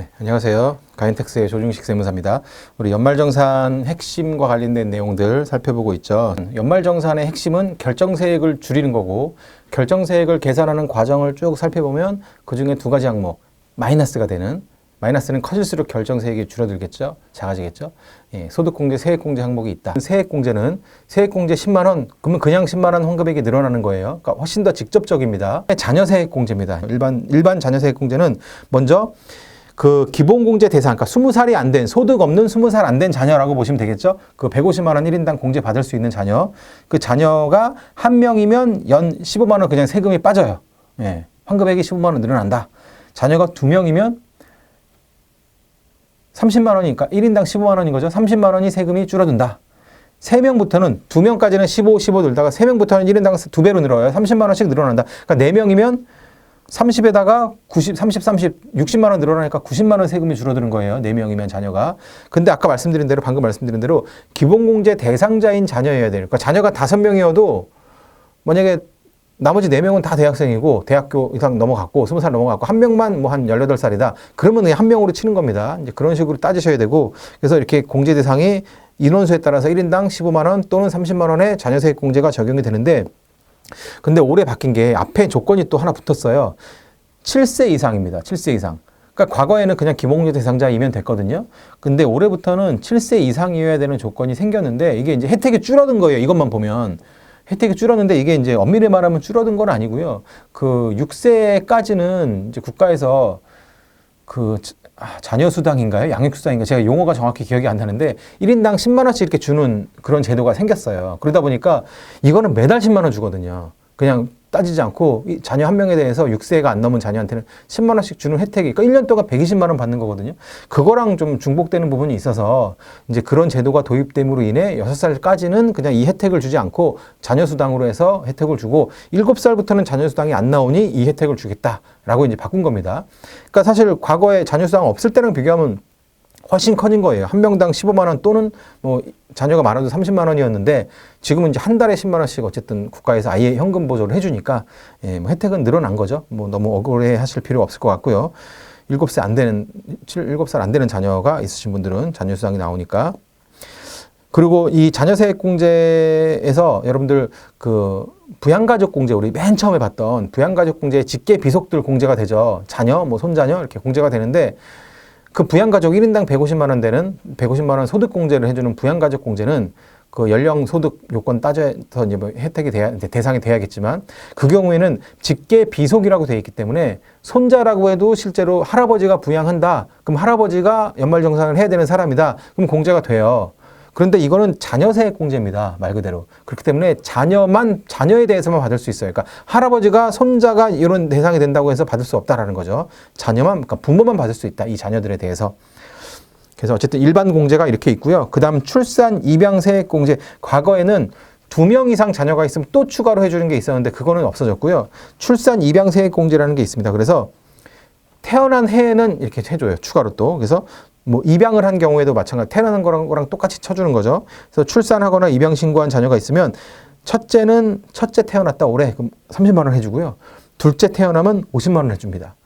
네, 안녕하세요. 가인텍스의 조중식 세무사입니다. 우리 연말정산 핵심과 관련된 내용들 살펴보고 있죠. 연말정산의 핵심은 결정세액을 줄이는 거고, 결정세액을 계산하는 과정을 쭉 살펴보면 그 중에 두 가지 항목, 마이너스가 되는, 마이너스는 커질수록 결정세액이 줄어들겠죠? 작아지겠죠? 예, 소득공제, 세액공제 항목이 있다. 세액공제는 세액공제 10만 원, 그러면 그냥 10만 원 환급액이 늘어나는 거예요. 그러니까 훨씬 더 직접적입니다. 자녀세액공제입니다. 일반, 일반 자녀세액공제는 먼저 그 기본공제 대상, 그러니까 20살이 안 된, 소득 없는 20살 안 된 자녀라고 보시면 되겠죠? 그 150만 원 1인당 공제 받을 수 있는 자녀. 그 자녀가 한 명이면 연 15만 원 그냥 세금이 빠져요. 예. 환급액이 15만 원 늘어난다. 자녀가 두 명이면 30만 원이니까 1인당 15만 원인 거죠. 30만 원이 세금이 줄어든다. 세명부터는 두명까지는 15, 15 들다가 세명부터는 1인당 두 배로 늘어요. 30만 원씩 늘어난다. 그러니까 네명이면 30에다가 90, 30, 30, 60만 원 늘어나니까 90만 원 세금이 줄어드는 거예요. 네명이면 자녀가. 근데 아까 말씀드린 대로 방금 말씀드린 대로 기본공제 대상자인 자녀여야 돼요. 그러니까 자녀가 다섯 명이어도 만약에 나머지 네명은 다 대학생이고 대학교 이상 넘어갔고 스무 살 넘어갔고 한 명만 뭐한 열여덟 살이다 그러면 그냥 한 명으로 치는 겁니다. 이제 그런 식으로 따지셔야 되고 그래서 이렇게 공제 대상이 인원수에 따라서 1인당 15만 원 또는 30만 원의 자녀세액 공제가 적용이 되는데 근데 올해 바뀐 게 앞에 조건이 또 하나 붙었어요. 7세 이상입니다. 7세 이상. 그러니까 과거에는 그냥 기본공제 대상자이면 됐거든요. 근데 올해부터는 7세 이상이어야 되는 조건이 생겼는데 이게 이제 혜택이 줄어든 거예요. 이것만 보면. 혜택이 줄었는데 이게 이제 엄밀히 말하면 줄어든 건 아니고요. 그 6세까지는 이제 국가에서 그 아, 자녀 수당인가요? 양육 수당인가? 제가 용어가 정확히 기억이 안 나는데 1인당 10만 원씩 이렇게 주는 그런 제도가 생겼어요. 그러다 보니까 이거는 매달 10만 원 주거든요. 그냥 따지지 않고 이 자녀 한 명에 대해서 6세가 안 넘은 자녀한테는 10만 원씩 주는 혜택이 그러니까 1년 동안 120만 원 받는 거거든요. 그거랑 좀 중복되는 부분이 있어서 이제 그런 제도가 도입됨으로 인해 6살까지는 그냥 이 혜택을 주지 않고 자녀 수당으로 해서 혜택을 주고 7살부터는 자녀 수당이 안 나오니 이 혜택을 주겠다라고 이제 바꾼 겁니다. 그러니까 사실 과거에 자녀 수당 없을 때랑 비교하면 훨씬 커진 거예요. 한 명당 15만 원 또는 뭐 자녀가 많아도 30만 원이었는데 지금은 이제 한 달에 10만 원씩 어쨌든 국가에서 아예 현금 보조를 해주니까 예, 뭐 혜택은 늘어난 거죠. 뭐 너무 억울해 하실 필요 없을 것 같고요. 7세 안 되는, 7, 7살 안 되는 자녀가 있으신 분들은 자녀 수당이 나오니까 그리고 이 자녀세액 공제에서 여러분들 그 부양가족 공제 우리 맨 처음에 봤던 부양가족 공제 직계 비속들 공제가 되죠. 자녀, 뭐 손자녀 이렇게 공제가 되는데 그 부양가족 1인당 150만 원 되는 150만 원 소득 공제를 해주는 부양가족 공제는 그 연령 소득 요건 따져서 이제 뭐 혜택이 돼야 대상이 돼야겠지만 그 경우에는 직계 비속이라고 되어 있기 때문에 손자라고 해도 실제로 할아버지가 부양한다. 그럼 할아버지가 연말정산을 해야 되는 사람이다. 그럼 공제가 돼요. 그런데 이거는 자녀 세액 공제입니다. 말 그대로. 그렇기 때문에 자녀만, 자녀에 대해서만 받을 수 있어요. 그러니까 할아버지가 손자가 이런 대상이 된다고 해서 받을 수 없다라는 거죠. 자녀만, 그러니까 부모만 받을 수 있다. 이 자녀들에 대해서. 그래서 어쨌든 일반 공제가 이렇게 있고요. 그 다음 출산 입양 세액 공제. 과거에는 두 명 이상 자녀가 있으면 또 추가로 해주는 게 있었는데 그거는 없어졌고요. 출산 입양 세액 공제라는 게 있습니다. 그래서 태어난 해에는 이렇게 해줘요. 추가로 또. 그래서 뭐 입양을 한 경우에도 마찬가지 태어나는 거랑, 거랑 똑같이 쳐주는 거죠. 그래서 출산하거나 입양 신고한 자녀가 있으면 첫째는 첫째 태어났다 올해 그럼 30만 원 해주고요. 둘째 태어나면 50만 원 해줍니다.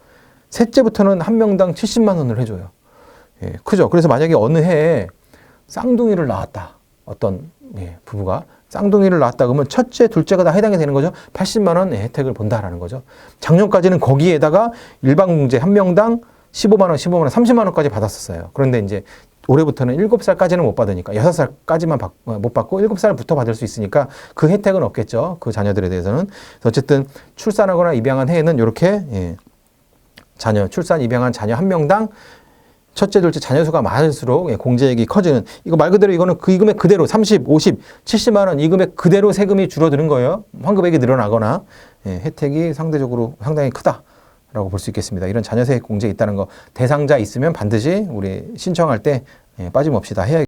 셋째부터는 한 명당 70만 원을 해줘요. 예, 크죠. 그래서 만약에 어느 해에 쌍둥이를 낳았다. 어떤 예, 부부가 쌍둥이를 낳았다 그러면 첫째, 둘째가 다 해당이 되는 거죠. 80만 원의 혜택을 본다라는 거죠. 작년까지는 거기에다가 일반 공제 한 명당 15만 원, 15만 원, 30만 원까지 받았었어요. 그런데 이제 올해부터는 7살까지는 못 받으니까 6살까지만 받, 어, 못 받고 7살부터 받을 수 있으니까 그 혜택은 없겠죠. 그 자녀들에 대해서는. 어쨌든 출산하거나 입양한 해에는 이렇게 예, 자녀, 출산 입양한 자녀 한 명당 첫째, 둘째 자녀 수가 많을수록 예, 공제액이 커지는 이거 말 그대로 이거는 그 금액 그대로 30, 50, 70만 원 이 금액 그대로 세금이 줄어드는 거예요. 환급액이 늘어나거나 예, 혜택이 상대적으로 상당히 크다. 라고 볼 수 있겠습니다. 이런 자녀세액 공제 있다는 거 대상자 있으면 반드시 우리 신청할 때 예, 빠짐없이 다 해야